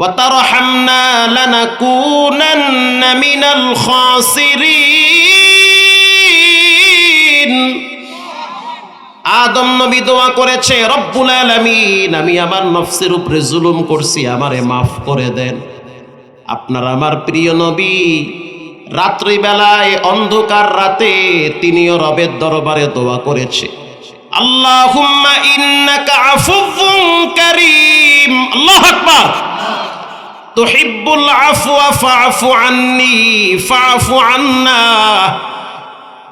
وترحمنا لنكونن من الخاسرين আদম নবী দোয়া করেছে রব্বুল আলামিন আমি আমার নফসের উপরে জুলুম করছি আমারে মাফ করে দেন আপনার আমার প্রিয় নবী রাত্রিবেলায় অন্ধকার রাতে তিনিও রবের দরবারে দোয়া করেছে আল্লাহুম্মা ইন্নাকা আফুউন কারীম আল্লাহু আকবার তুহিব্বুল আফওয়া ফাআফু আন্নি, ফাআফু আন্না।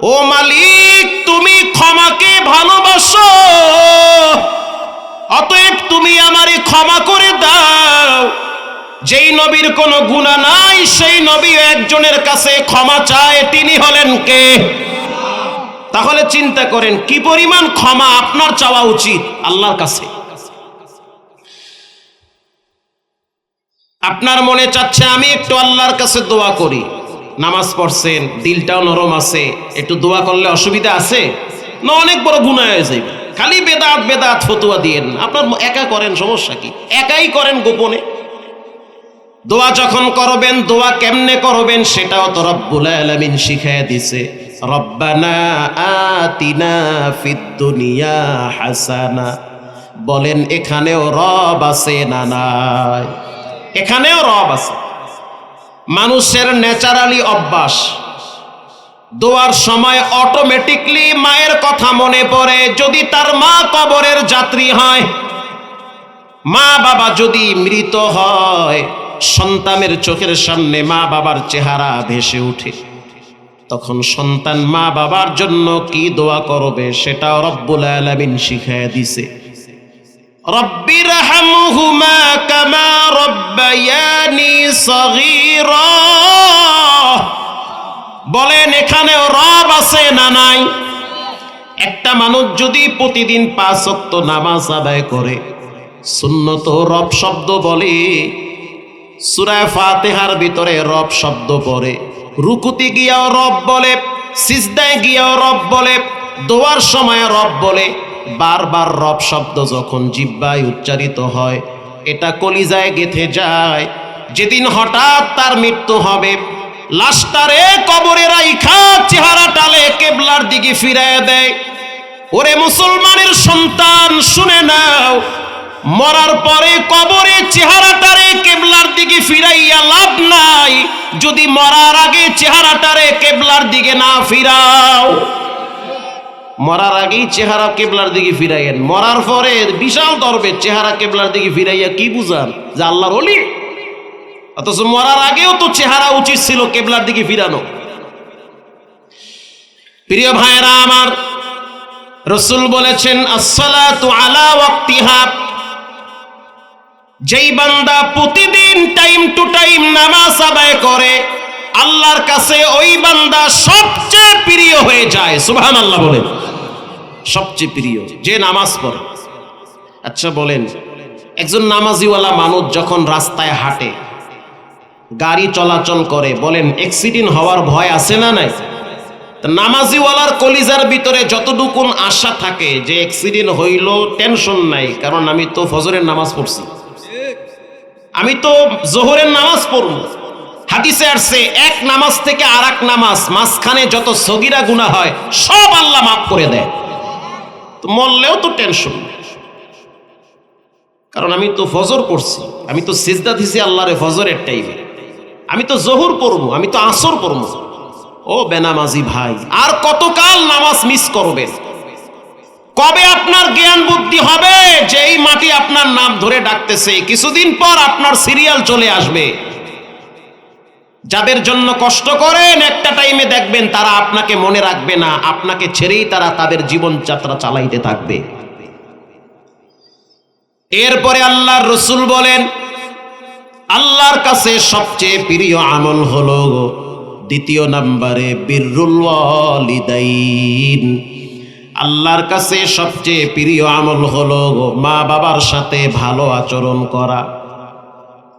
ও মালিক, তুমি ক্ষমাকে ভালোবাসো। অতএব তুমি আমারে ক্ষমা করে দাও। যেই নবীর কোনো গুণা নাই, সেই নবী একজনের কাছে ক্ষমা চায়, তিনি হলেন কে? তাহলে চিন্তা করেন, কি পরিমাণ ক্ষমা আপনার চাওয়া উচিত? আল্লাহর কাছে। আপনার মনে চাচ্ছে আমি একটু আল্লাহর কাছে দোয়া করি। নামাজ পড়ছেন, দিলটাও নরম আছে, একটু দোয়া করলে অসুবিধা আছে? না, অনেক বড় গুণা হয়ে যাবে খালি বেদাত বেদাত ফতুয়া দিয়েন। আপনার একা করেন, সমস্যা কি? একাই করেন গোপনে? দোয়া যখন করবেন, দোয়া কেমনে করবেন সেটাও তো রব্বুল আলামিন শিখায় দিছে। রব্বানা আতিনা ফিদ দুনিয়া হাসানা। বলেন, এখানেও রব আছে না নাই? এখানেও রব আছে। মানুষের ন্যাচারালি অভ্যাস। দোয়ার সময় অটোমেটিকলি মায়ের কথা মনে পড়ে। যদি তার মা কবরের যাত্রী হয়, মা বাবা যদি মৃত হয়, সন্তানের চোখের সামনে মা বাবার চেহারা ভেসে ওঠে। তখন সন্তান মা বাবার জন্য কি দোয়া করবে, সেটাও রব্বুল আলামিন শিখায় দিছে রব্বির কামা বলেন, এখানেও রব আছে না নাই? একটা মানুষ যদি প্রতিদিন পাঁচ ওয়াক্ত নামাজ আদায় করে, সুন্নত রব শব্দ বলে সুরায় ফাতেহার ভিতরে রব শব্দ পড়ে, রুকুতি গিয়াও রব বলে, সিজদায় গিয়াও রব বলে, দোয়ার সময় রব বলে বারবার রব শব্দ যখন জিব্বায় উচ্চারিত হয়, এটা কলিজায় গেথে যায়। যেদিন হঠাৎ তার মৃত্যু হবে, লাশটারে কবরে রাইখা চেহারা টালে কেবলার দিকে ফিরায় দেয়। ওরে মুসলমানের সন্তান, শুনে নাও, মরার পরে কবরে চেহারাটারে কেবলার দিকে ফিরাইয়া লাভ নাই। যদি মরার আগে চেহারাটারে কেবলার দিকে না ফিরাও মরার আগেই চেহারা কেবলার দিকে ফিরাইয়েন। মরার পরে বিশাল দরবে চেহারা কেবলার দিকে ফিরাইয়া কি বুঝান? যে আল্লাহর অলি অথচ মরার আগেও তো চেহারা উচিত ছিল কেবলার দিকে ফিরানো। প্রিয় ভাইরা আমার, রসুল বলেছেন যেই বান্দা প্রতিদিন টাইম টু টাইম নামাজ আদায় করে আল্লাহর কাছে ওই বান্দা সবচেয়ে প্রিয় হয়ে যায়। সুবহান আল্লাহ বলেন। সবচেয়ে প্রিয়, যে নামাজ পড়ে। আচ্ছা বলেন, একজন নামাজিওয়ালা মানুষ যখন রাস্তায় হাঁটে, গাড়ি চলাচল করে, বলেন অ্যাক্সিডেন্ট হওয়ার ভয় আছে না নাই? নামাজিওয়ালার কলিজার ভিতরে যতটুকুন আশা থাকে যে অ্যাক্সিডেন্ট হইল টেনশন নাই, কারণ আমি তো ফজরের নামাজ পড়ছি। আমি তো জোহরের নামাজ পড়ব। হাদিসে আসছে, এক নামাজ থেকে আর এক নামাজ, মাঝখানে যত সগিরা গুণা হয়, সব আল্লাহ মাফ করে দেয়। মরলেও তো টেনশন কারণ আমি তো ফজর পড়ছি, আমি তো সিজদা দিছি আল্লাহরে ফজরের টাইমে আমি তো জহুর পড়ব, আমি তো আসর পড়ব। ও বেনামাজি ভাই, আর কতকাল নামাজ মিস করবেন? কবে আপনার জ্ঞান বুদ্ধি হবে? যে এই মাটি আপনার নাম ধরে ডাকতেছে, কিছুদিন পর আপনার সিরিয়াল চলে আসবে। যাদের জন্য কষ্ট করেন, একটা টাইমে দেখবেন তারা আপনাকে মনে রাখবে না, আপনাকে ছেড়েই তারা তাদের জীবনযাত্রা চালাইতে থাকবে। এরপরে আল্লাহর রসুল বলেন, আল্লাহর কাছে সবচেয়ে প্রিয় আমল হলো দ্বিতীয় নাম্বারে বিররুল ওয়ালিদাইন। আল্লাহর কাছে সবচেয়ে প্রিয় আমল হলো মা বাবার সাথে ভালো আচরণ করা।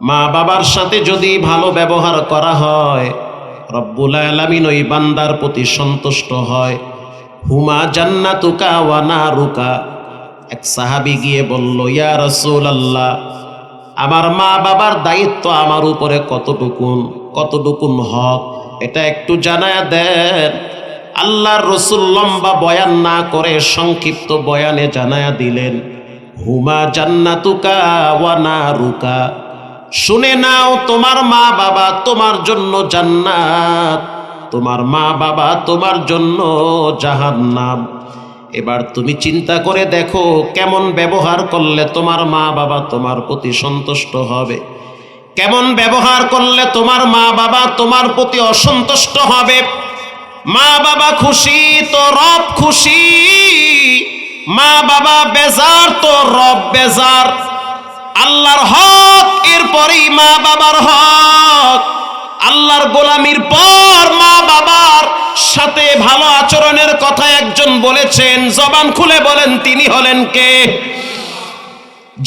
মা বাবার সাথে যদি ভালো ব্যবহার করা হয়, রব্বুল আলামিন ওই বান্দার প্রতি সন্তুষ্ট হয়। হুমা জান্নাতুকা ওয়া নারুকা। এক সাহাবি গিয়ে বলল, ইয়া রাসূল আল্লাহ আমার মা বাবার দায়িত্ব আমার উপরে কতটুকুন কতটুকুন হক? এটা একটু জানায় দেন। আল্লাহর রসুল লম্বা বয়ান না করে সংক্ষিপ্ত বয়ানে জানায়া দিলেন, হুমা জান্নাতুকা ওয়ানা রুকা শুনে নাও, তোমার মা বাবা তোমার জন্য জান্নাত। তোমার মা বাবা তোমার জন্য জাহান্নাম। এবার তুমি চিন্তা করে দেখো কেমন ব্যবহার করলে তোমার মা বাবা তোমার প্রতি সন্তুষ্ট হবে। কেমন ব্যবহার করলে তোমার মা বাবা তোমার প্রতি অসন্তুষ্ট হবে। মা বাবা খুশি, তো রব খুশি। মা বাবা বেজার, তো রব বেজার। আল্লাহর হক, এরপরেই মা বাবার হক। আল্লাহর গোলামির পর মা বাবার সাথে ভালো আচরণের কথা একজন বলেছেন। জবান খুলে বলেন, তিনি হলেন কে?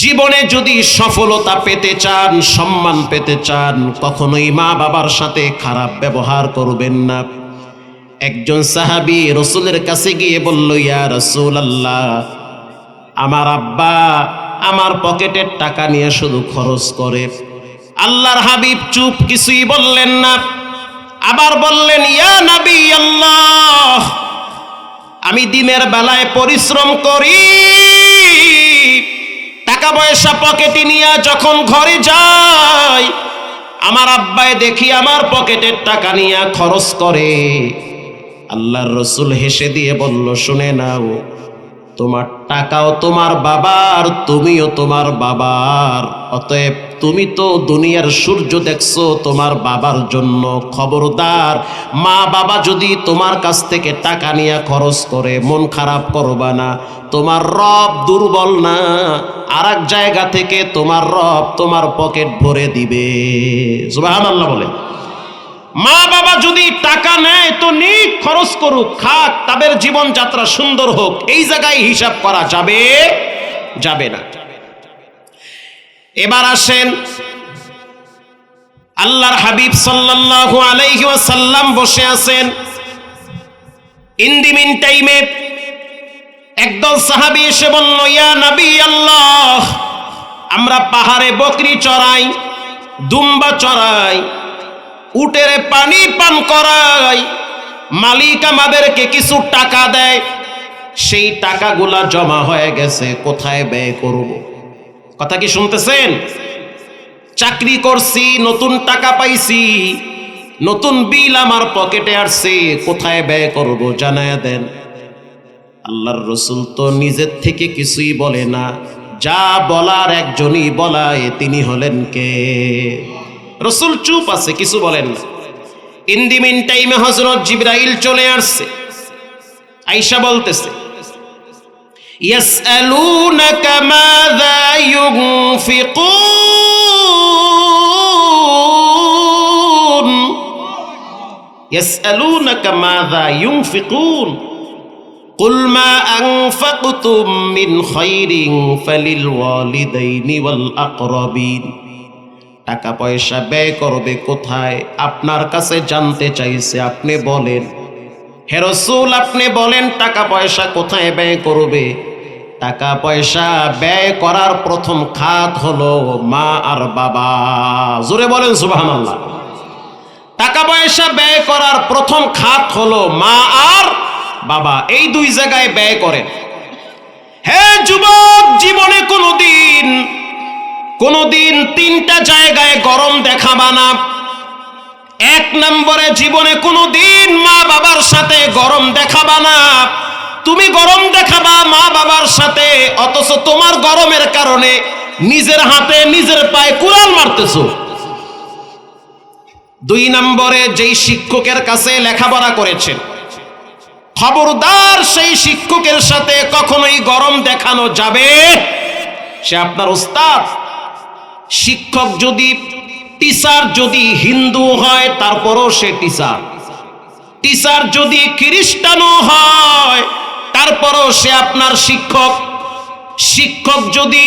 জীবনে যদি সফলতা পেতে চান, সম্মান পেতে চান, কখনোই মা বাবার সাথে খারাপ ব্যবহার করবেন না। একজন সাহাবি রসুলের কাছে গিয়ে বলল, ইয়া রসুল আল্লাহ আমার আব্বা আমার পকেটের টাকা নিয়ে শুধু খরচ করে। আল্লাহর হাবিব চুপ কিছুই বললেন না। আবার বললেন, ইয়া নবী আল্লাহ, আমি দিনের বেলায় পরিশ্রম করি। টাকা পয়সা পকেটে নিয়ে যখন ঘরে যাই, আমার আব্বায় দেখি আমার পকেটের টাকা নিয়ে খরচ করে। আল্লাহর রসুল হেসে দিয়ে বলল, শুনে নাও তোমার টাকাও তোমার বাবার, তুমিও তোমার বাবার। অতএব তুমি তো দুনিয়ার সূর্য দেখছ, তোমার বাবার জন্য খবরদার। মা বাবা যদি তোমার কাছ থেকে টাকা নিয়ে খরচ করে, মন খারাপ করবা না। তোমার রব দুর্বল না। আর জায়গা থেকে তোমার রব তোমার পকেট ভরে দিবে। আল্লাহ বলে। মা বাবা যদি টাকা নেয় তো নিক খরচ করুক, খাক, তাদের জীবনযাত্রা সুন্দর হোক, এই জায়গায় হিসাব করা যাবে? যাবে না। এবার আসেন, আল্লাহর হাবিব সাল্লাল্লাহু আলাইহি ওয়াসাল্লাম বসে আছেন। ইন দি মিন টাইমে একদল সাহাবী এসে বলল, ইয়া নবী আল্লাহ, আমরা পাহাড়ে বকরি চড়াই, দুম্বা চড়াই উটের পানি পান করাই মালিক আমাদেরকে কিছু টাকা দেয়। সেই টাকাগুলা জমা হয়ে গেছে, কোথায় ব্যয় করব? কথা কি শুনতেছেন? চাকরি করছি, নতুন টাকা পাইছি, নতুন বিল আমার পকেটে আসছে, কোথায় ব্যয় করব জানায় দেন। আল্লাহর রসুল তো নিজের থেকে কিছুই বলে না। যা বলার একজনই বলায়, তিনি হলেন কে? রসুল চুপ আছে কিছু বলেন না ইন্দিমিন টাইমে হজরত জিব্রাইল চলে আসছে আইসা বলতেছে يسألونك ماذا ينفقون يسألونك ماذا ينفقون قل ما أنفقتم من خير فللوالدين والأقربين টাকা পয়সা ব্যয় করবে কোথায়? আপনার কাছে জানতে চাইছে, আপনি বলেন। হে রসুল, আপনি বলেন টাকা পয়সা কোথায় ব্যয় করবে? টাকা পয়সা ব্যয় করার প্রথম খাত হলো মা আর বাবা। জোরে বলেন আল্লাহ টাকা পয়সা ব্যয় করার প্রথম খাত হলো মা আর বাবা। এই দুই জায়গায় ব্যয় করেন। হে যুবক, জীবনে কোনোদিন কোনোদিন তিনটা জায়গায় গরম দেখাবা না। এক নম্বরে জীবনে কোনোদিন মা বাবার সাথে গরম দেখাবা না। তুমি গরম দেখাবা মা বাবার সাথে, অথচ তোমার গরমের কারণে নিজের হাতে নিজের পায়ে কুড়াল মারতেছো। দুই নম্বরে যেই শিক্ষকের কাছে লেখাপড়া করেছেন, খবরদার সেই শিক্ষকের সাথে কখনোই গরম দেখানো যাবে? সে আপনার উস্তাদ শিক্ষক যদি টিচার যদি হিন্দু হয়, তারপরও সে টিচার টিচার যদি খ্রিস্টানও হয়, তারপরও সে আপনার শিক্ষক। শিক্ষক যদি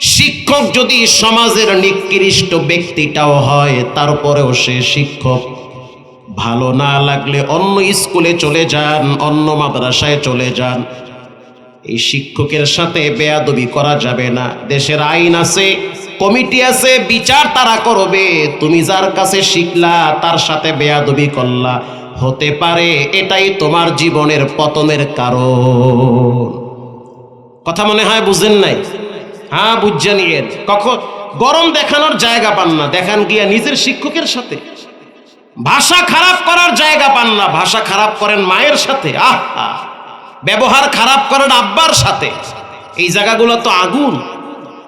শিক্ষক যদি সমাজের নিকৃষ্ট ব্যক্তিটাও হয়, তারপরেও সে শিক্ষক। ভালো না লাগলে অন্য স্কুলে চলে যান, অন্য মাদ্রাসায় চলে যান। এই শিক্ষকের সাথে বেয়াদবি করা যাবে না। দেশের আইন আছে, কমিটি আছে, বিচার তারা করবে। তুমি যার কাছে শিখলা, তার সাথে বেয়াদবি করলা। হতে পারে এটাই তোমার জীবনের পতনের কারণ। কথা মনে হয় বুঝেন নাই? হ্যাঁ বুঝছেন ইয়ে। কখন? গরম দেখানোর জায়গা পান না। দেখান গিয়া নিজের শিক্ষকের সাথে। ভাষা খারাপ করার জায়গা পান না। ভাষা খারাপ করেন মায়ের সাথে। আহ! আহ। ব্যবহার খারাপ করেন আব্বার সাথে। এই জায়গাগুলো তো আগুন।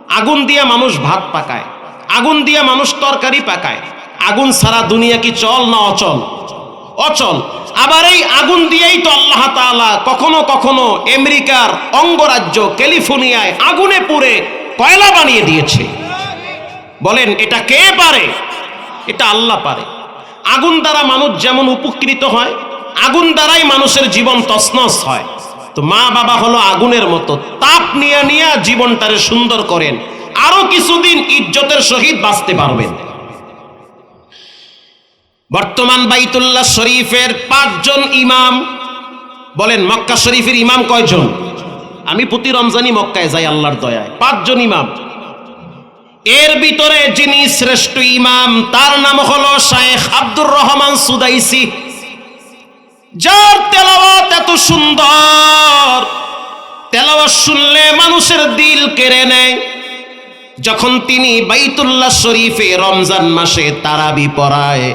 আগুন দিয়ে মানুষ ভাত পাকায়। আগুন দিয়ে মানুষ তরকারি পাকায়। আগুন সারা দুনিয়া কি চল না অচল? অচল। আবার এই আগুন দিয়েই তো আল্লাহ তাআলা কখনো কখনো আমেরিকার অঙ্গরাজ্য ক্যালিফোর্নিয়ায় আগুনে পুড়ে কয়লা বানিয়ে দিয়েছে। বলেন, এটা কে পারে? এটা আল্লাহ পারে। আগুন দ্বারা মানুষ যেমন উপকৃত হয়, আগুন দ্বারাই মানুষের জীবন তসনস হয়। তো মা বাবা হলো আগুনের মতো। তাপ নিয়ে নিয়ে জীবনটারে সুন্দর করেন। আরও কিছুদিন ইজ্জতের সহিত বাঁচতে পারবেন। বর্তমান বাইতুল্লাহ শরীফের পাঁচজন ইমাম, বলেন মক্কা শরীফের ইমাম কয়জন? আমি প্রতি রমজানি মক্কায় যাই, আল্লাহর দয়ায়। পাঁচজন ইমাম। এর ভিতরে যিনি শ্রেষ্ঠ ইমাম, তার নাম হলো শায়েখ আব্দুর রহমান সুদাইসি। যার তেলাওয়াত এত সুন্দর, তেলাওয়াত শুনলে মানুষের দিল কেড়ে নেয়। যখন তিনি বাইতুল্লাহ শরীফে রমজান মাসে তারাবি পড়ায়,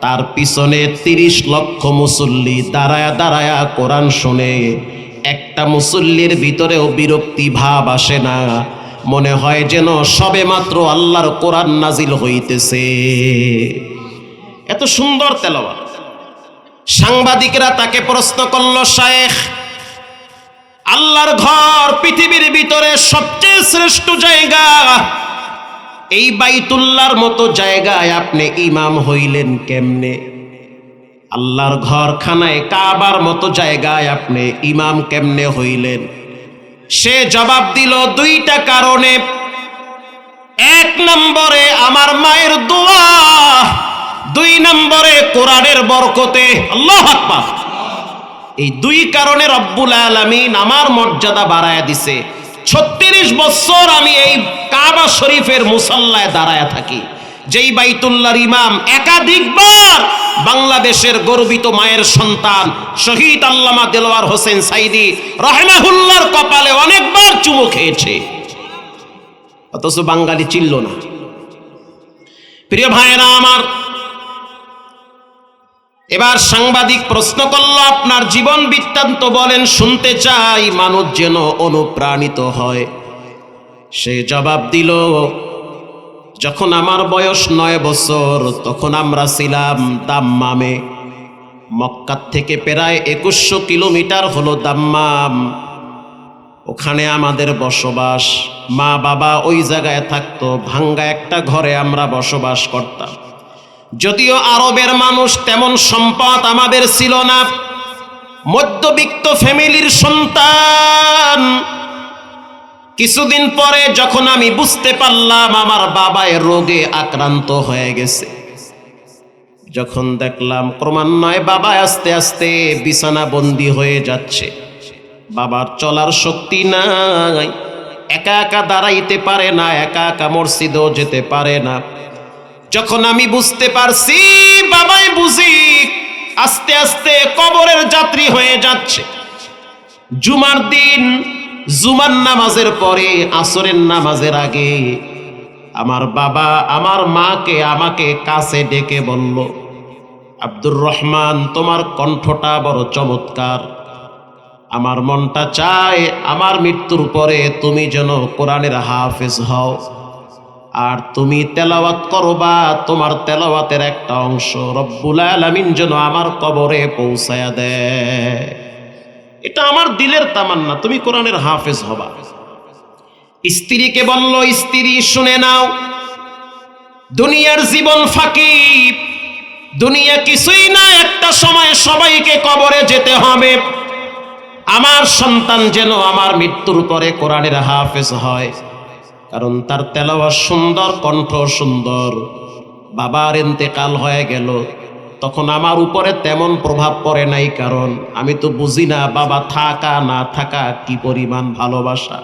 তার পিছনে তিরিশ লক্ষ মুসল্লি দাঁড়ায়া দাঁড়ায়া কোরআন শুনে। একটা মুসল্লির ভিতরেও বিরক্তি ভাব আসে না। মনে হয় যেন সবে মাত্র আল্লাহর কোরআন নাজিল হইতেছে। এত সুন্দর তেলাওয়াত। সাংবাদিকরা তাকে প্রশ্ন করল, শায়েখ, আল্লাহর ঘর পৃথিবীর ভিতরে সবচেয়ে শ্রেষ্ঠ জায়গা, এই বাইতুল্লার মতো জায়গায় আপনি ইমাম হইলেন কেমনে? আল্লাহর ঘরখানায় কাবার মতো জায়গায় আপনি ইমাম কেমনে হইলেন? সে জবাব দিল, দুইটা কারণে। এক নম্বরে, আমার মায়ের দোয়া দুই নম্বরে কোরআনের বরকতে আল্লাহ আকবার। এই দুই কারণে রব্বুল আলামিন আমার মর্যাদা বাড়ায় দিছে। ছত্রিশ বছর আমি এই কাবা শরীফের মুসাল্লায় দাঁড়ায় থাকি। যেই বাইতুল্লাহর ইমাম একাধিকবার বাংলাদেশের গর্বিত মায়ের সন্তান শহীদ আল্লামা দেলোয়ার হোসেন সাইদি রহমাহুল্লার কপালে অনেকবার চুমু খেয়েছে। অথচ বাঙালি চিনল না। প্রিয় ভাইয়েরা আমার এবার সাংবাদিক প্রশ্ন করল, আপনার জীবন বৃত্তান্ত বলেন, শুনতে চাই, মানুষ যেন অনুপ্রাণিত হয়। সে জবাব দিল, যখন আমার বয়স নয় বছর, তখন আমরা ছিলাম দাম্মামে। মক্কার থেকে প্রায় একুশশো কিলোমিটার হলো দাম্মাম। ওখানে আমাদের বসবাস। মা বাবা ওই জায়গায় থাকতো, ভাঙ্গা একটা ঘরে আমরা বসবাস করতাম। যদিও আরবের মানুষ তেমন সম্পদ আমাদের ছিল না। মধ্যবিত্ত ফ্যামিলির সন্তান। কিছুদিন পরে যখন আমি বুঝতে পারলাম আমার বাবায় রোগে আক্রান্ত হয়ে গেছে। যখন দেখলাম ক্রমান্বয়ে বাবা আস্তে আস্তে বিছানা বন্দি হয়ে যাচ্ছে। বাবার চলার শক্তি নাই। একা একা দাঁড়াইতে পারে না, একা একা মসজিদও যেতে পারে না। যখন আমি বুঝতে পারছি, বাবাই বুঝি, আস্তে আস্তে কবরের যাত্রী হয়ে যাচ্ছে। জুমার দিন, জুমার নামাজের পরে, আসরের নামাজের আগে, আমার বাবা আমার মাকে আমাকে কাছে ডেকে বলল, আব্দুর রহমান, তোমার কণ্ঠটা বড় চমৎকার। আমার মনটা চায় আমার মৃত্যুর পরে তুমি যেন কোরআনের হাফেজ হও। আর তুমি তেলাওয়াত করবা, তোমার তেলাওয়াতের একটা অংশ রব্বুল আলামিন যেন আমার কবরে পৌঁছায়া দেয়। এটা আমার দিলের তামান্না, তুমি কোরআনের হাফেজ হবা। স্ত্রীকে বলল, স্ত্রী, শুনে নাও, দুনিয়ার জীবন ফাঁকি দুনিয়া কিছুই না, একটা সময় সবাইকে কবরে যেতে হবে। আমার সন্তান যেন আমার মৃত্যুর পরে কোরআনের হাফেজ হয়। কারণ তার তেলাওয়া সুন্দর, কণ্ঠ সুন্দর। বাবার ইন্তেকাল হয়ে গেল। তখন আমার উপরে তেমন প্রভাব পড়ে নাই কারণ আমি তো বুঝি না বাবা থাকা, না থাকা কি পরিমাণ ভালোবাসা।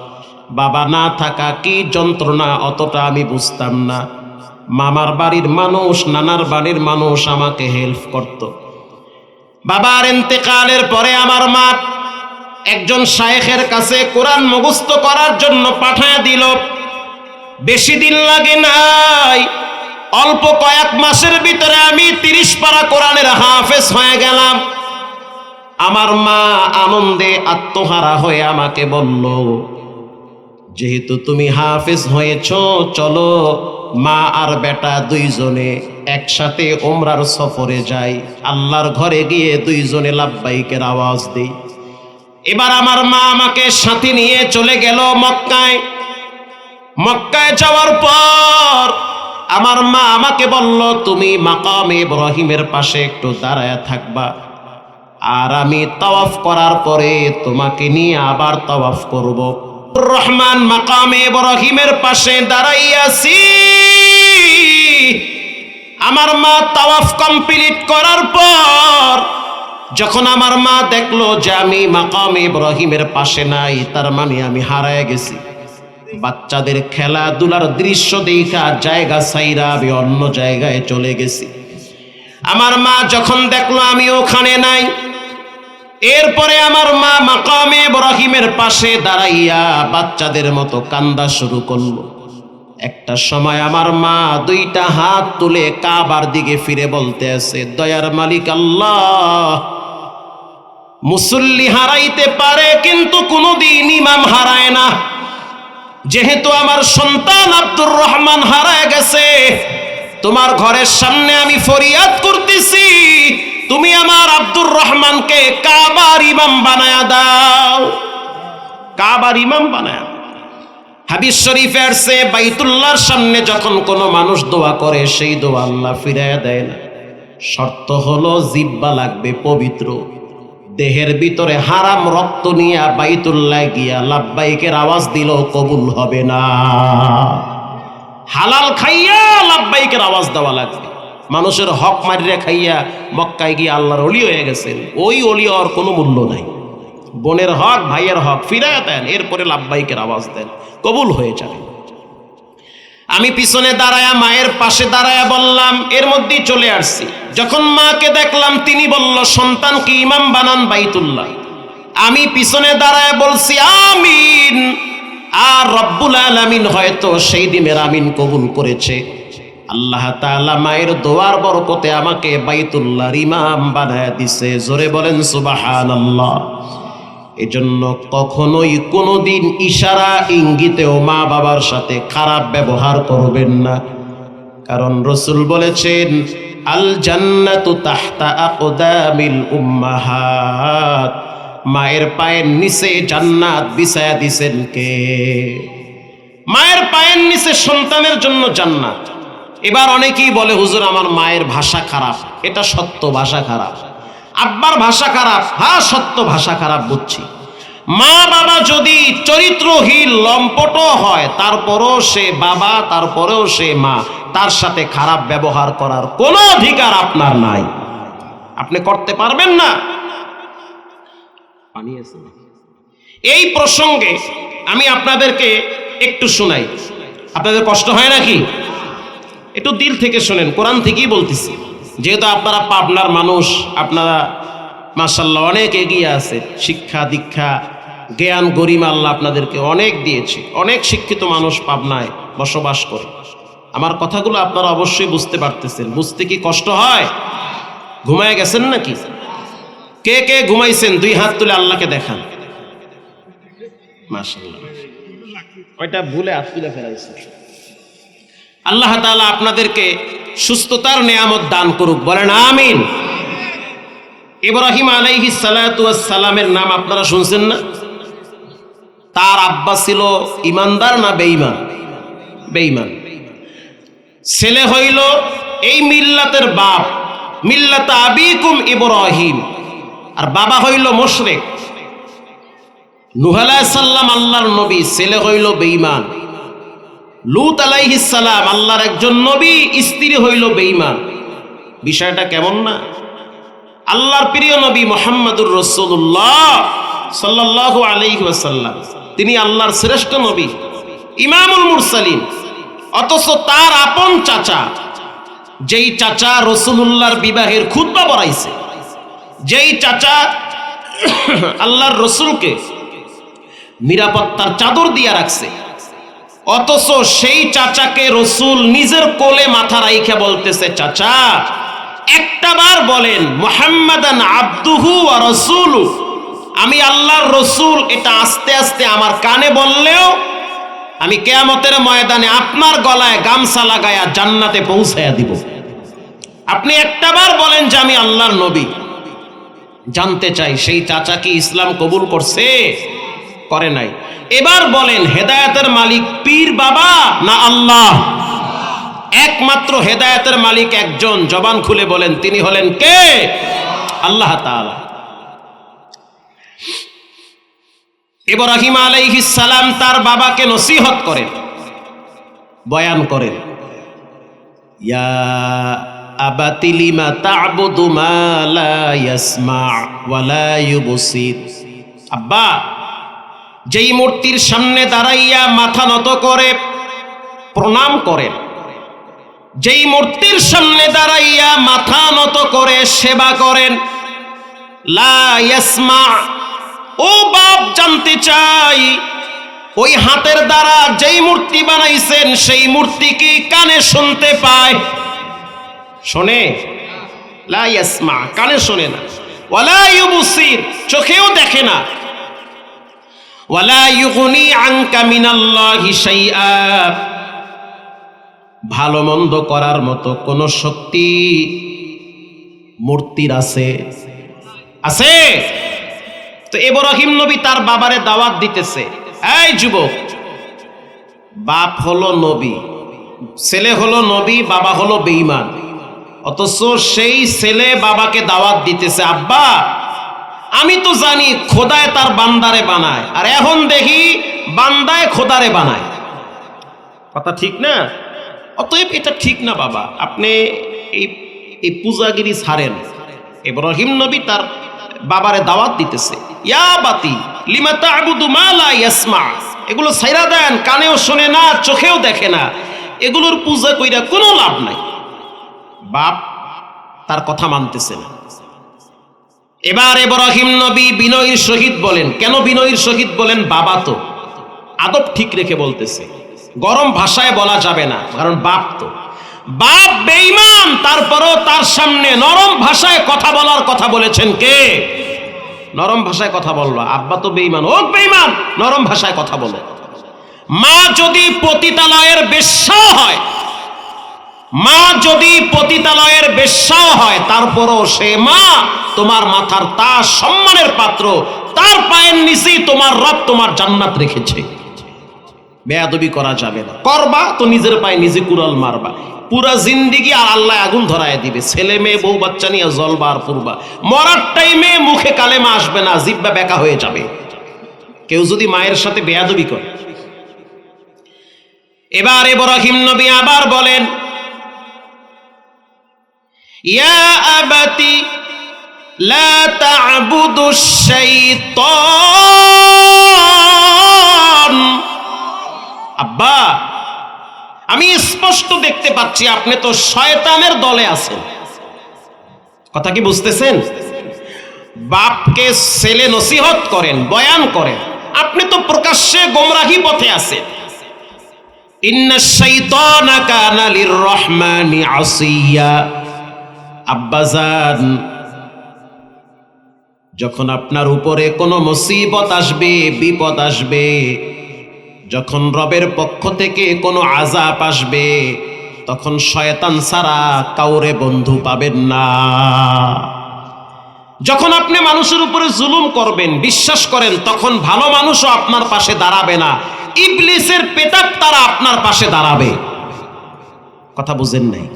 বাবা না থাকা কি যন্ত্রণা অতটা আমি বুঝতাম না। মামার বাড়ির মানুষ, নানার বাড়ির মানুষ আমাকে হেল্প করত। বাবার এতেকালের পরে আমার মা একজন শায়েখের কাছে কোরআন মুখস্থ করার জন্য পাঠায় দিল। বেশি দিন লাগে নাই। অল্প কয়েক মাসের ভিতরে আমি তিরিশ পারা কোরআনের হাফেজ হয়ে গেলাম। আমার মা আনন্দে আত্মহারা হয়ে আমাকে বলল, যেহেতু তুমি হাফেজ হয়েছ, চলো মা আর বেটা দুইজনে একসাথে ওমরার সফরে যাই। আল্লাহর ঘরে গিয়ে দুইজনে লাভবাইকের আওয়াজ দিই। এবার আমার মা আমাকে সাথে নিয়ে চলে গেল মক্কায়। মক্কায় যাওয়ার পর আমার মা আমাকে বলল, তুমি মাকাম ইব্রাহিমের পাশে একটু দাঁড়ায় থাকবা। আর আমি তাওয়াফ করার পরে তোমাকে নিয়ে আবার তাওয়াফ করব। রহমান মাকামে ইব্রাহিমের পাশে দাঁড়াইয়াছি। আমার মা তাওয়াফ কমপ্লিট করার পর যখন আমার মা দেখল যে আমি মাকাম ইব্রাহিমের পাশে নাই, তার মানে আমি হারায় গেছি। বাচ্চাদের খেলাধুলার দৃশ্য দেখা জায়গা সাইরা আমি অন্য জায়গায় চলে গেছি। আমার মা যখন দেখল আমি ওখানে নাই, এরপরে আমার মা মাকামে ইব্রাহিমের পাশে দাঁড়াইয়া বাচ্চাদের মতো কান্দা শুরু করল। একটা সময় আমার মা দুইটা হাত তুলে কাবার দিকে ফিরে বলতে আছে, দয়ার মালিক আল্লাহ, মুসল্লি হারাইতে পারে কিন্তু কোনোদিন ইমাম হারায় না। যেহেতু আমার সন্তান আব্দুর রহমান হারায় গেছে, তোমার ঘরের সামনে আমি ফরিয়াদ করতেছি। তুমি আমার আব্দুর রহমানকে কাবার ইমাম বানায়া দাও। কাবার ইমাম বানায়া দাও। হাদিস শরীফে আসছে বাইতুল্লাহর সামনে যখন কোনো মানুষ দোয়া করে, সেই দোয়া আল্লাহ ফিরাইয়া দেয় না। শর্ত হলো জিব্বা লাগবে পবিত্র। দেহের ভিতরে হারাম রক্ত নিয়ে বাইতুল্লাহ গিয়া লাভবাইকের আওয়াজ দিল কবুল হবে না। হালাল খাইয়া লাভবাইকের আওয়াজ দেওয়া লাগবে। মানুষের হক মারিয়া খাইয়া মক্কায় গিয়ে আল্লাহর অলি হয়ে গেছেন, ওই অলি হওয়ার কোনো মূল্য নাই। বোনের হক, ভাইয়ের হক, ফিরায় দেন, এরপরে লাভবাইকের আওয়াজ দেন, কবুল হয়ে যাবে। আমি পিছনে দাঁড়ায়া, মায়ের পাশে দাঁড়ায়া বললাম, এর মধ্যেই চলে আসছি। যখন মাকে দেখলাম, তিনি বলল সন্তানকে ইমাম বানান বাইতুল্লাহ? আমি পিছনে দাঁড়ায় বলছি, আমিন। আর রব্বুল আলামিন হয়তো সেই দিনের আমিন কবুল করেছে। আল্লাহ তাআলা মায়ের দোয়ার বরকতে আমাকে বাইতুল্লাহর ইমাম বানায় দিছে। জোরে বলেন, সুবহানাল্লাহ। এজন্য কখনোই কোনোদিন ইশারা ইঙ্গিতেও মা বাবার সাথে খারাপ ব্যবহার করবেন না। কারণ রসুল বলেছেন, আল জান্নাতু তাহতা আকদামিল উম্মাহাত। মায়ের পায়ের নিচে জান্নাত বিছায়া দিছেন কে? মায়ের পায়ের নিচে সন্তানের জন্য জান্নাত। এবার অনেকেই বলে, হুজুর, আমার মায়ের ভাষা খারাপ। এটা সত্য, ভাষা খারাপ। আব্বার ভাষা খারাপ হ্যাঁ সত্য ভাষা খারাপ বুঝছি। মা বাবা যদি চরিত্রহীন লম্পট হয়, তারপরও সে বাবা, তারপরেও সে মা, তার সাথে খারাপ ব্যবহার করার কোনো অধিকার আপনার নাই। আপনি করতে পারবেন না? এই প্রসঙ্গে আমি আপনাদেরকে একটু শোনাই। আপনাদের কষ্ট হয় নাকি? একটু দিল থেকে শোনেন, কোরআন থেকেই বলতেছি। যেহেতু আপনারা পাবনার মানুষ, আপনারা মাসাল্লাহ অনেক এগিয়ে আছে। শিক্ষা, দীক্ষা, জ্ঞান, গরিমা আল্লাহ আপনাদেরকে অনেক দিয়েছে। অনেক শিক্ষিত মানুষ পাবনায় বসবাস করে। আমার কথাগুলো আপনারা অবশ্যই বুঝতে পারতেছেন। বুঝতে কি কষ্ট হয়? ঘুমায় গেছেন নাকি? কে কে ঘুমাইছেন? দুই হাত তুলে আল্লাহকে দেখান। মাসাল্লাহ ওইটা ভুলে হাত তুলে ফেলাইছে আল্লাহ তাআলা আপনাদেরকে সুস্থতার নেয়ামত দান করুক, বলেন আমিন। ইব্রাহিম আলাইহি সালামের নাম আপনারা শুনছেন না? তার আব্বা ছিল ইমানদার না বেঈমান? বেঈমান। ছেলে হইল এই মিল্লাতের বাপ, মিল্লাত আবিকুম ইব্রাহিম। আর বাবা হইল মোশরেক। নুহ আলাইহিস সালাম আল্লাহর নবী, ছেলে হইল বেঈমান। লুত আলাইহিস সালাম, আল্লাহর একজন নবী, স্ত্রী হইল বেঈমান। বিষয়টা কেমন না? আল্লাহর প্রিয় নবী মোহাম্মদুর রসুল্লাহ সাল্লাহ আলাইহি ওয়াসাল্লাম, তিনি আল্লাহর শ্রেষ্ঠ নবী, ইমামুল মুরসালিন। অথচ তার আপন চাচা, যেই চাচা রসুল্লাহর বিবাহের খুতবা বড়াইছে যেই চাচা আল্লাহর রসুলকে নিরাপত্তার চাদর দিয়া রাখছে অথচ সেই চাচাকে রসুল নিজের কোলে মাথা রাইখা বলতেছে, চাচা একটাবার বলেন, মোহাম্মদান আব্দুহু রসুল। আমি আল্লাহর রসুল, এটা আস্তে আস্তে আমার কানে বললেও আমি কেয়ামতের ময়দানে আপনার গলায় গামছা লাগায়া জান্নাতে পৌঁছায়া দিব। আপনি একটাবার বলেন যে আমি আল্লাহর নবী। জানতে চাই, সেই চাচা কি ইসলাম কবুল করছে? করে নাই। এবার বলেন, হেদায়তের মালিক পীর বাবা না আল্লাহ? একমাত্র হেদায়তের মালিক একজন। জবান খুলে বলেন, তিনি হলেন কে? আল্লাহ তাআলা। ইব্রাহিম আলাইহিস সালাম তার বাবাকে নসিহত করেন, বয়ান করেন। আব্বা যেই মূর্তির সামনে দাঁড়াইয়া মাথা নত করে, প্রণাম করেন যেই মূর্তির সামনে দাঁড়াইয়া মাথা নত করে, সেবা করেন। লা ইয়াসমা, ও বাপ, জানতে চাই, ওই হাতের দ্বারা যেই মূর্তি বানাইছেন, সেই মূর্তি কি কানে শুনতে পায়? শোনে? লা ইয়াসমা, কানে শোনে না। ওয়ালা ইউবসির, চোখেও দেখে না। ভালো মন্দ করার মতো কোন শক্তি মূর্তির আছে? আছে? তো ইব্রাহিম নবী তার বাবারে দাওয়াত দিতেছে। এই যুবক, বাপ হলো নবী, ছেলে হলো নবী, বাবা হলো বেঈমান। অথচ সেই ছেলে বাবাকে দাওয়াত দিতেছে, আব্বা আমি তো জানি খোদায় তার বান্দারে বানায়। আর এখন দেখি বান্দায় খোদারে বানায়। কথা ঠিক না? অতএব এটা ঠিক না বাবা। আপনি এই এই পূজাগিরি ছাড়েন। ইব্রাহিম নবী তার বাবারে দাওয়াত দিতেছে। ইয়া বাতি, লিমা তা'বুদু মা লা ইয়াসমা। এগুলো ছাইরা দেন, কানেও শোনে না, চোখেও দেখে না। এগুলোর পূজা কইরা কোনো লাভ নাই। বাপ তার কথা মানতেছে না। এবার ইব্রাহিম নবী বিনয়ীর সহিত বলেন, কেন বিনয়ীর সহিত বলেন? বাবা তো আদব ঠিক রেখে বলতেছে, গরম ভাষায় বলা যাবে না, কারণ বাপ তো। বাপ বেঈমান, তারপরও তার সামনে নরম ভাষায় কথা বলার কথা বলেছেন কে? নরম ভাষায় কথা বলবা আব্বা তো বেঈমান, ও বেঈমান, নরম ভাষায় কথা বলো। মা যদি পতিতালয়ের বেশ্যা হয় মা যদি পতিতালয়ের বেশ্যাও হয়, তারপরও সে মা তোমার মাথার তা সম্মানের পাত্র। তার পায়ের নিচেই তোমার রব তোমার জান্নাত রেখেছে। বেয়াদবি করা যাবে না। করবা তো নিজের পায়ে নিজে কুড়াল মারবা। পুরা জিন্দিগি আর আল্লাহ আগুন ধরায় দিবে। ছেলে মেয়ে, বউ বাচ্চা নিয়ে জলবা আর পুরবা মরার টাইমে মুখে কালেমা আসবে না, জিব্বা বেকা হয়ে যাবে। কেউ যদি মায়ের সাথে বেয়াদবি করে। এবার ইব্রাহিম নবী আবার বলেন ইয়া আবাতি, লা তা'বুদু শাইতান। আব্বা, আমি স্পষ্ট দেখতে পাচ্ছি আপনি তো শয়তানের দলে আছেন। কথা কি বুঝতেছেন? বাপকে ছেলে নসিহত করেন, বয়ান করেন। আপনি তো প্রকাশ্যে গোমরাহি পথে আছেন। ইন্না শাইতানা কানা লির-রহমানি আসিয়া। আব্বাজান, যখন আপনার উপরে কোনো মুসিবত আসবে, বিপদ আসবে, যখন রবের পক্ষ থেকে কোনো আজাব আসবে, তখন শয়তান ছাড়া কাউরে বন্ধু পাবেন না। যখন আপনি মানুষের উপরে জুলুম করবেন, বিশ্বাস করেন, তখন ভালো মানুষও আপনার পাশে দাঁড়াবে না। ইবলিসের পেতাব তারা আপনার পাশে দাঁড়াবে। কথা বুঝেন নাই?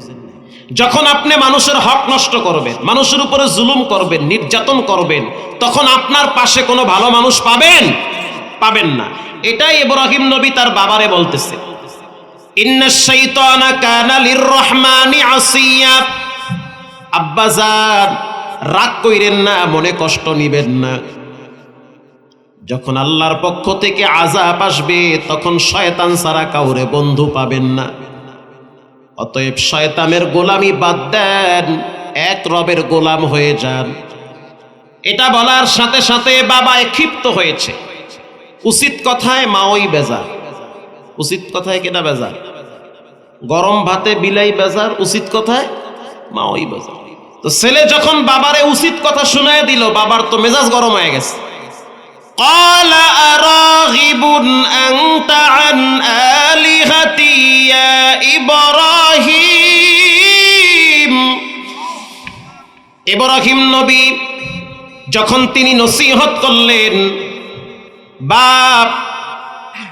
যখন আপনি মানুষের হক নষ্ট করবেন, মানুষের উপরে জুলুম করবেন, নির্যাতন করবেন, তখন আপনার পাশে কোনো ভালো মানুষ পাবেন? পাবেন না। এটাই ইব্রাহিম নবী তার বাবারে বলতেছে। আব্বাজান রাগ কইরেন না, মনে কষ্ট নিবেন না। যখন আল্লাহর পক্ষ থেকে আজাব আসবে, তখন শয়তান সারা কাউরে বন্ধু পাবেন না। অতএব শয়তানের গোলামি বাদ দেন, এক রবের গোলাম হয়ে যান। এটা বলার সাথে সাথে বাবায় ক্ষিপ্ত হয়েছে। উচিত কথায় মাওই বেজার। উচিত কথায় কেটা বেজার? গরম ভাতে বিলাই বেজার, উচিত কথায় মাওই বেজার। তো ছেলে যখন বাবারে উচিত কথা শুনায় দিল, বাবার তো মেজাজ গরম হয়ে গেছে। قال أراغب أنت عن آلهتي يا إبراهيم ইব্রাহিম নবী যখন তিনি নসিহত করলেন বাপ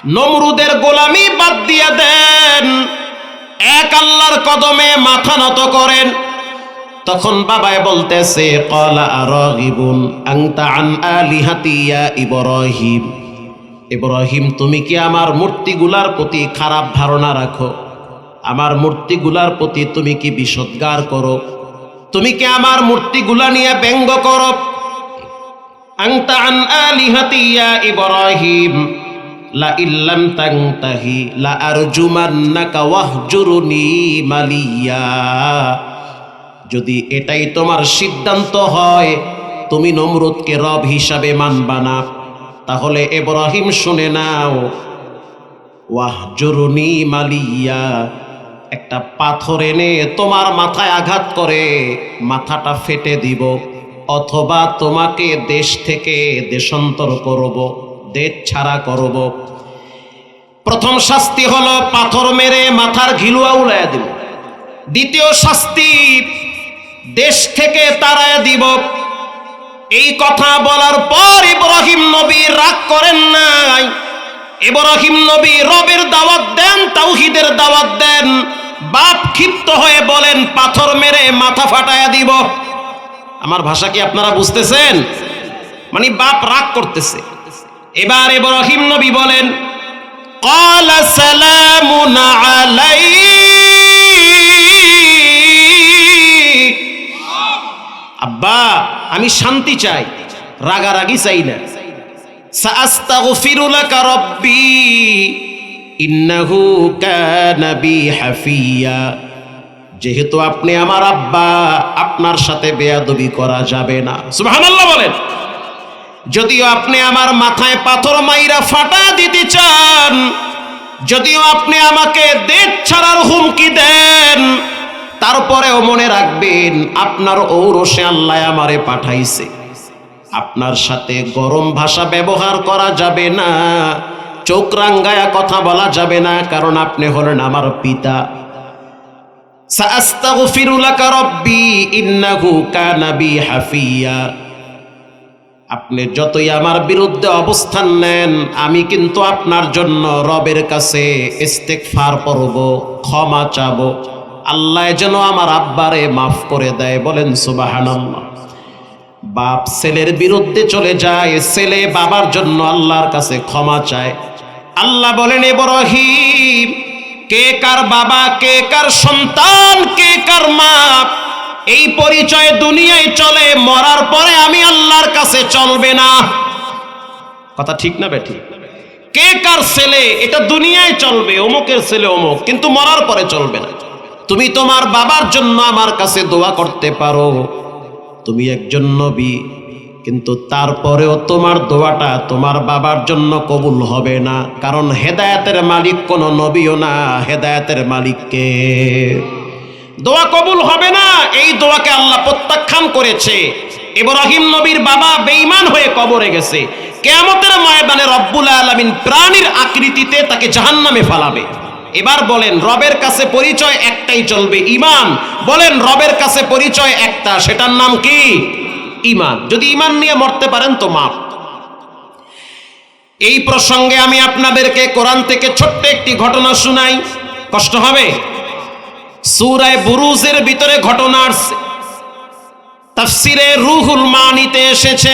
নমরুদের গোলামি বাদ দিয়ে দেন এক আল্লাহর কদমে মাথা নত করেন তখন বাবায় বলতেছে, কলা আরগিবুন আংতা আন আলিহাতি ইয়া ইব্রাহিম। ইব্রাহিম, তুমি কি আমার মূর্তিগুলার প্রতি খারাপ ধারণা রাখো? আমার মূর্তিগুলার প্রতি তুমি কি বিষদগার করো? তুমি কি আমার মূর্তিগুলা নিয়ে ব্যঙ্গ করো? আংতা আন আলিহাতি ইয়া ইব্রাহিম। লা ইল্লাম তাংতাহি, লা আরজুমান্নাকা ওয়াহজুরুনি মালিয়া। যদি এটাই তোমার সিদ্ধান্ত হয়, তুমি নমরুদকে রব হিসাবে মানবা না। তাহলে এব্রাহিম, শুনে নাও। ওয়াহ জরুনি মালিয়া, একটা পাথর এনে তোমার মাথায় আঘাত করে, মাথাটা ফেটে দিব, অথবা তোমাকে দেশ থেকে দেশান্তর করব, দেশ ছাড়া করব। প্রথম শাস্তি হলো পাথর মেরে মাথার ঘিলুয়া উড়াইয়া দিব। দ্বিতীয় শাস্তি দেশ থেকে তারায় দিব এই কথা বলার পর ইব্রাহিম নবী রাগ করেন নাই ইব্রাহিম নবী রবের দাওয়াত দেন তাওহিদের দাওয়াত দেন বাপ ক্ষিপ্ত হয়ে বলেন পাথর মেরে মাথা ফাটায়া দিব আমার ভাষা কি আপনারা বুঝতেছেন মানে বাপ রাগ করতেছে এবার ইব্রাহিম নবী বলেন قال سلام عليك আব্বা, আমি শান্তি চাই। রাগারাগি চাই না। যেহেতু আপনি আমার আব্বা, আপনার সাথে বেয়াদবি করা যাবে না। সুবহানাল্লাহ বলেন। যদিও আপনি আমার মাথায় পাথর মাইরা ফাটা দিতে চান, যদিও আপনি আমাকে দেশ ছাড়ার হুমকি দেন তারপরেও মনে রাখবেন, আপনার ঔরসে আল্লাহ আমারে পাঠাইছে। আপনার সাথে গরম ভাষা ব্যবহার করা যাবে না, চোখ রাঙ্গায়া কথা বলা যাবে না, কারণ আপনি হলেন আমার পিতা। আপনি যতই আমার বিরুদ্ধে অবস্থান নেন, আমি কিন্তু আপনার জন্য রবের কাছে ইস্তেকফার করব, ক্ষমা চাব। আল্লাহ যেন আমার আব্বারে মাফ করে দেয়, বলেন সুবাহানাল্লাহ। বাপ ছেলের বিরুদ্ধে চলে যায়, ছেলে বাবার জন্য আল্লাহর কাছে ক্ষমা চায়। আল্লাহ বলেন, ইব্রাহিম, কে কার বাবা, কে কার সন্তান, কে কার মা? এই পরিচয় দুনিয়ায় চলে, মরার পরে আমি আল্লাহর কাছে চলবে না। কথা ঠিক না বেঠি কে কার ছেলে? এটা দুনিয়ায় চলবে, অমুকের ছেলে অমুক, কিন্তু মরার পরে চলবে না। তুমি তোমার বাবার জন্য আমার কাছে দোয়া করতে পারো। তুমি একজন নবী, কিন্তু তারপরেও তোমার দোয়াটা তোমার বাবার জন্য কবুল হবে না, কারণ হেদায়েতের মালিক কোনো নবীও না, হেদায়েতের মালিককে। দোয়া কবুল হবে না, এই দোয়াকে আল্লাহ প্রত্যাখ্যান করেছে। ইব্রাহিম নবীর বাবা বেঈমান হয়ে কবরে গেছে। কেয়ামতের ময়দানে রব্বুল আলামিন প্রাণীর আকৃতিতে তাকে জাহান্নামে ফালাবে। এবার বলেন, রবের কাছে পরিচয় একটাই চলবে ইমান বলেন, রবের কাছে পরিচয় একটা, সেটার নাম কি? ইমান যদি ইমান নিয়ে মরতে পারেন তো মাপ এই প্রসঙ্গে আমি আপনাদেরকে কোরআন থেকে ছোট্ট একটি ঘটনা শুনাই। কষ্ট হবে? সুরায় বুরুজের ভিতরে ঘটনা আসছে তাফসিরে রুহুল মানিতে এসেছে।